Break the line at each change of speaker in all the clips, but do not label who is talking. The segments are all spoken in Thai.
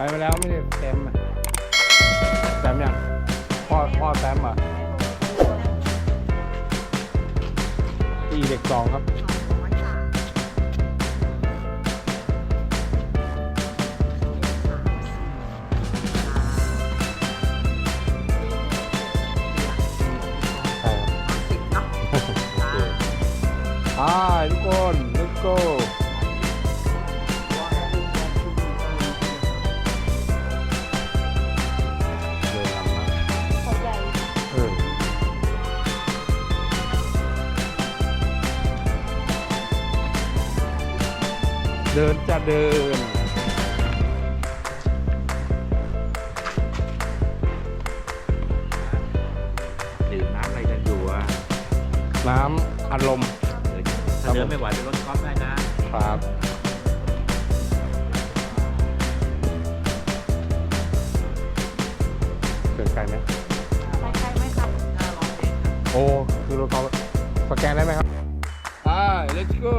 ไปมาแล้วไม่ได้แซมอะแซมยังพ่อพ่อแซมอะอีเด็กสองครับใช่ครับโอเคอ่าทุกคน เดินจะเดิน
ดื่มน้ำอะไรกันอยู่อะ
น้ำอารมณ์
ถ้าเดินไม่ไหวเป็นรถกอล์ฟได้นะ ครับ
เกินไกลไหม
ใครไหมครับ
โอ้ คือรถเขาสแกนได้ไหมครับไป let's go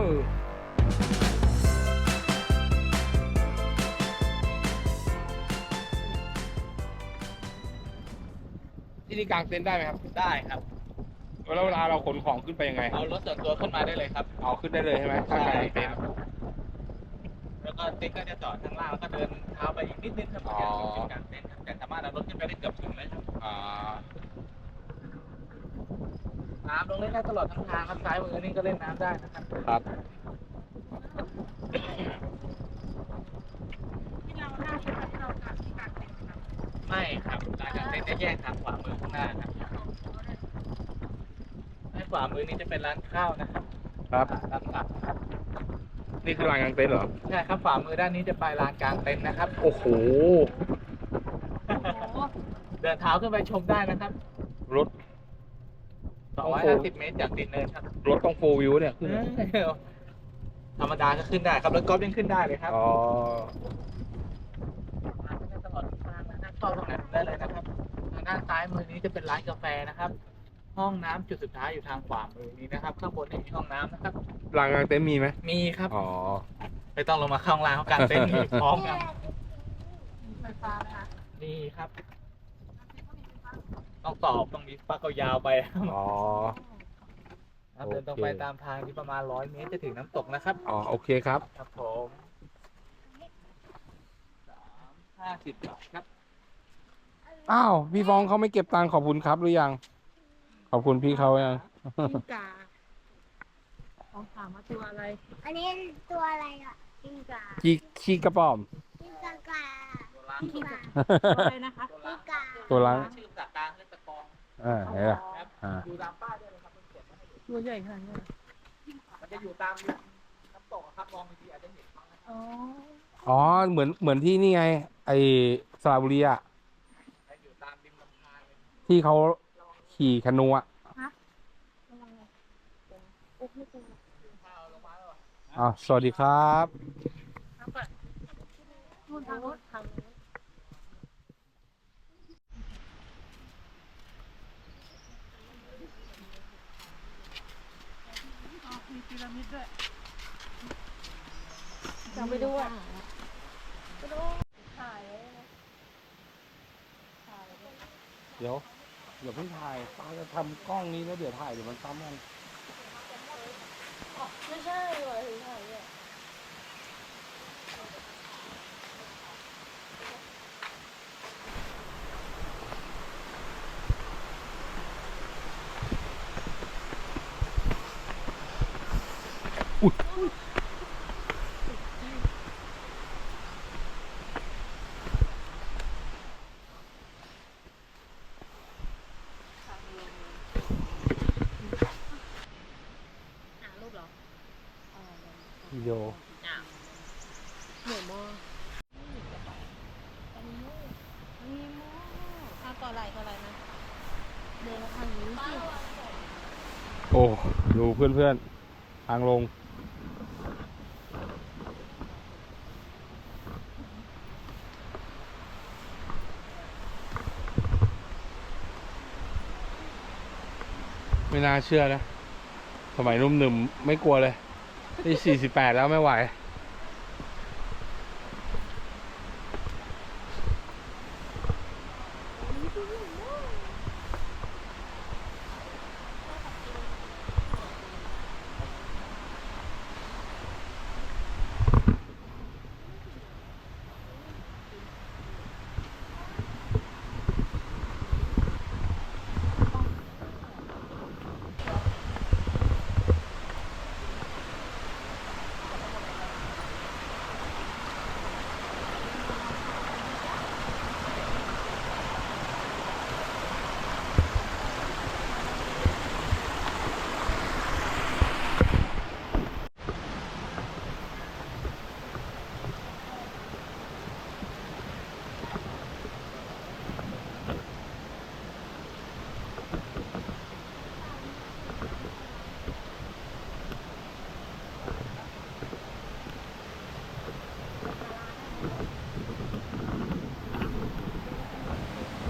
ที่นี่กางเต็นท์ได้ไหมครับ
ได้ครับ
แล้วเวลาเราขนของขึ้นไปยังไง
เอารถส่วนตัวขึ้นมาได้เลยครับ
เอาขึ้นได้เลยใช่ไหมถ้ากางเต็นท์
แล้วก็เต็นท์ก็จะจอดข้างล่างแล้วก็เดินเท้าไปอีกนิดนึงครับ
อ๋อ
ถึงจุดกลางเต็นท์ครับแต่สามารถเอารถขึ้นไปได้เกือบถึงเลยครับ
อ่า
น้ำลงเล่นได้ตลอดทั้งทางครับซ้ายมือนี่ก็เล่นน้ำได้นะครับ
ครับ
ที่เราหน้าใช่ไหมที่เรากางที่กางเต็นท์ครับ
ไม่ครับ ลานกลางเต็นท์จะแยกทางขวามือข้างหน้าครับด้านขวามือนี่จะเป็นร้านข้าวนะครับ
ครับ
ร้านผักครับ
นี่คือลานกางเต็นท์เหรอ
ใช่ครับขวามือด้านนี้จะไปลานกลางเต็นท์นะครับ
โอ้โห
โอ้โห
เดินเท้าขึ้นไปชมได้นะครับ
รถ
250 เมตรจากดินเนินครับ
รถต้องโฟวิวเนี่ยขึ้น
ธรรมดาก็ขึ้นได้ครับแล้วกอล์ฟยังขึ้นได้เลยครับ
อ๋อ
มาได้ตลอดทางนะครับเข้าตรงไหนได้เลยนะครับทาง ด้านซ้ายมือนี้จะเป็นร้านกาแฟนะครับ ห้องน้ำจุดสุดท้ายอยู่ทางขวามือนี้นะครับ ข้างบนนี่มีห้องน้ำนะครับ
ลานกางเต็นท์มีไหม
มีครับ
อ๋อ
ไม่ต้องลงมาข้างล่างเขากางเต็นท์มีพร้อมกัน
มีไฟฟ้าไหมคะ
นี่ครับ ต้องตอบต้องมีปลั๊กเอายาวไปครับ
อ๋อ
ครับเดินตรงไปตามทางที่ประมาณร้อยเมตรจะถึงน้ำตกนะครับ
อ๋อโอเคครับ
ครับผมสามห้าสิบบาทครับ
อ้าว พี่ฟองเขาไม่เก็บตังค์ขอบคุณครับหรือยัง ขอบคุณพี่เขายัง
กิ้งกาของถามว่าตัวอะไร
อันนี้ตัวอะไรอะ
กิ้งกา
ขี้ขี้กระป๋อม
กิ้งกากา
ตัวล้าง
กิ้งกา
ตัวอะไรนะคะ
ตัว
กิ้
ล้าง
งกา
ตัวล้าง
ชื่อภาษากลางเรียกตะกอง
อ่าเห็นไหม
ครับ
อ่า
อยู่ตามป้ายด้วยนะครับมันเขียนไว้ให้ดู
ตัวใหญ่ขนาดนี้เหรอ
มันจะอยู่ตามน้ำตกอะครับมองดีๆอาจจะเห็นบ้างนะครับ
อ๋อ
อ๋อ เหมือนเหมือนที่นี่ไง ไอสระบุรีอะ
จะอยู่ตามริมลำธารเลย
ที่เขาขี่คนูอะ
ระวังเลยโอ้ไม่ตัว
ข้าวลงมาแล้วเหรอ
อ่าสวัสดีครับ
เอาก่อนนู่นทางนู้นทางนู้นอ๋อมีพีระมิดด้วยจะไปดูอะไปดูถ่ายไว้นะถ่ายไว้
เดี๋ยว เดี๋ยวเพิ่งถ่ายป้าจะทำกล้องนี้แล้วเดี๋ยวถ่ายเดี๋ยวมันซ้ำกัน
ไม่ใช่หรอถึงถ่ายเนี่ยหารูปเหรอ
วิดีโอ
เหมือนมออันนี้อันนี้มอถ้าก่อไหลก่อไหลนะ เดินมาทางนี้สิ
โอ้ดูเพื่อนๆ ทางลง ไม่น่าเชื่อนะ สมัยนุ่มหนึ่มไม่กลัวเลยนี่สี่สิบแปดแล้วไม่ไหว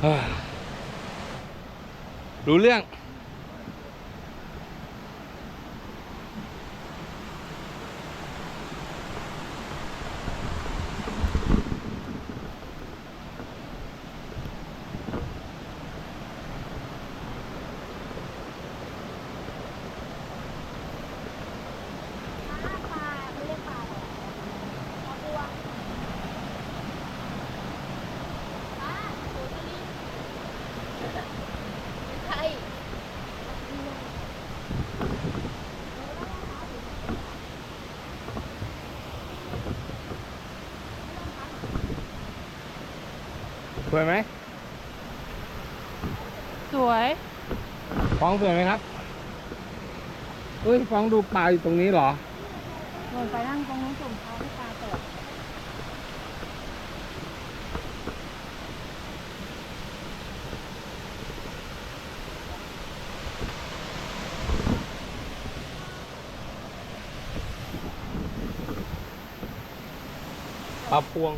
รู้เรื่อง
ปลาไม่เรียกปลาหรอกปลาบัวปลาโอ้ยนี่ใช่
สวยไหม
สวย
ฟองสวยไหมครับเฮ้ยฟองดูปลาอยู่ตรงนี้เหรอ
ลงไปนั่งตรงนู้นจุ่มเท้าให้ปลาเปิด
ปลาพวง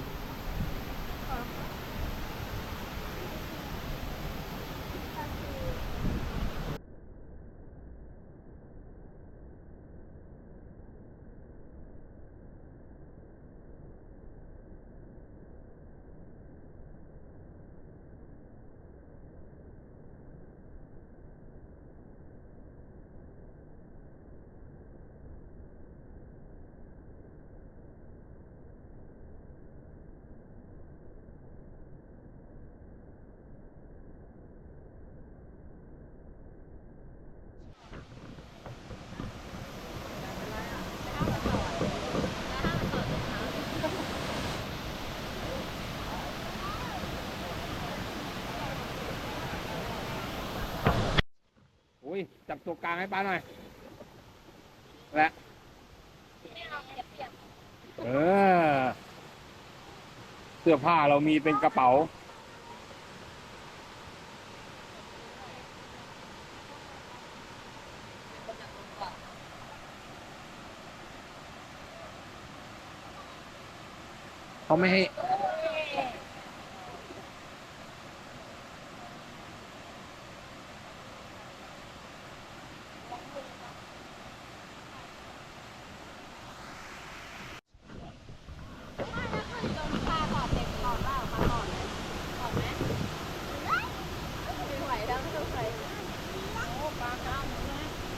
อุ้ย จับตัวกลางให้ป้าหน่อย และเออ เสื้อผ้าเรามีเป็นกระเป๋า เขาไม่ให้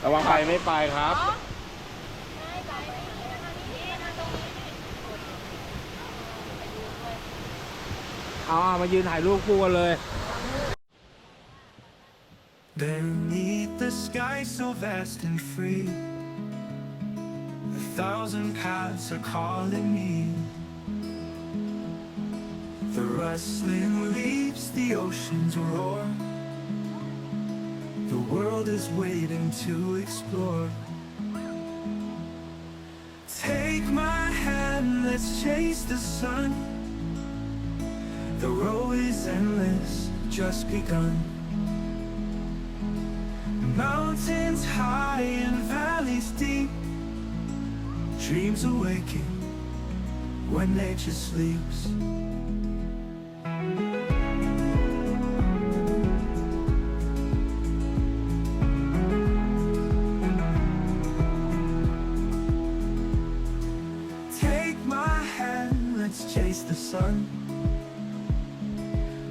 ระวังไปไม่ไปครับเอามายืนถ่ายรูปคู่กันเลย
Beneath the sky so vast and free, a thousand paths are calling me. The rustling leaves, the oceans roar. The world is waiting to explore. Take my hand, let's chase the sun. The road is endless, just begun. Mountains high and valleys deep. Dreams awaken when nature sleeps.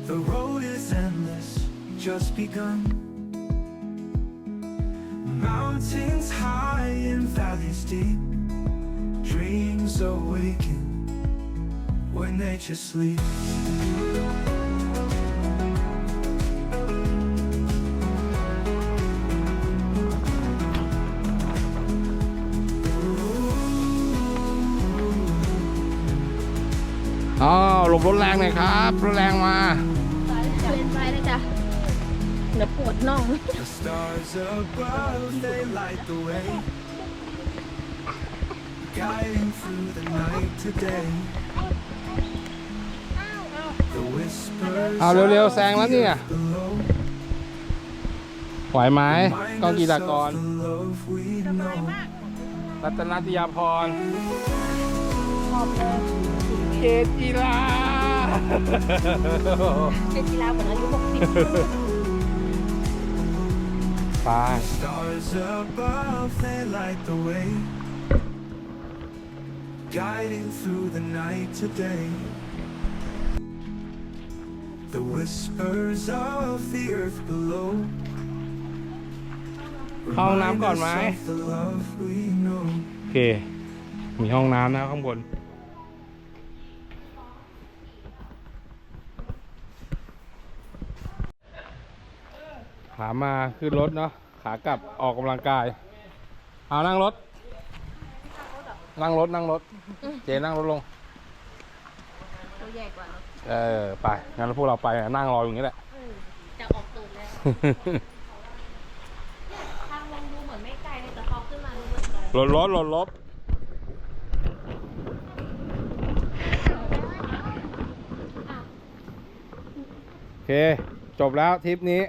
The road is endless, just begun. Mountains high and valleys deep, dreams awaken when nature sleeps.
อ้าวหลบรถแรงหน่อยครับรถแรงมา
เป็นไปเลยจ้ะเดี๋ยวปวดน่อง
The stars above, they light the way, guiding through the night today. The whispers
เอาเร็วๆ
of
แซงแล้วเนี่ย
the earth below
ไหวไหม
remind
กองกี
us
ฬากร
of the love we know.
รัตนติยาพรเกตกีฬา
เป็นกีฬาเหมือนอายุหกสิบ
ไป
Stars above, they light the way, guiding through the night today. The whispers of the earth below.
เข้าห้องน้ำก่อนไหม
remind us of the love we know.
โอเค มีห้องน้ำนะข้างบน ขามาขึ้นรถเนาะขากลับออกกำลังกาย เอานั่งรถ นั่งรถนั่งรถ เจนั่งรถลง
ตัวใหญ่กว่าเนอะ
เออไปงั้นพวกเราไปนั่งรออยู่อย่างนี้แหละ
จะออกตูดแล้วทางลงดูเหมือนไม่ไกลเลยแต่พอขึ้นมาดูเหมือนไกล
รถรถรถรถโอเค จบแล้วทริปนี้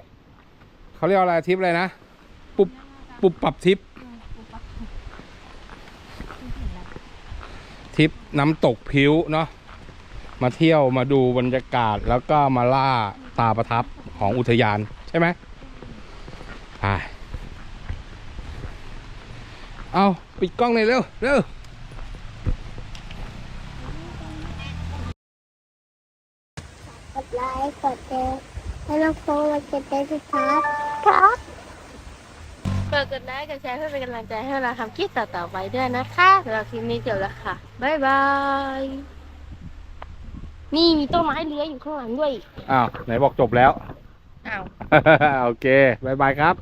เขาเรียกอะไรทริปอะไรนะ ปุบปุบปรับทริปทริปน้ำตกพิ้วเนาะมาเที่ยวมาดูบรรยากาศแล้วก็มาล่าตาประทับของอุทยานใช่ไหมไปเอาปิดกล้องเลยเร็วเร็ว
กดไลค์กดแชร์ ให้น้องโฟมากดติดตามครับ
เปิดกดไลค์กดแชร์เพื่อเป็นกำลังใจให้เราทำคลิปต่อๆไปด้วยนะคะสำหรับคลิปนี้จบแล้วค่ะ บ๊ายบาย นี่มีต้นไม้เลื้อยอยู่ข้างหลังด้วย
อ้าว ไหนบอกจบแล้ว
อ้าว
โอเคบายบายครับ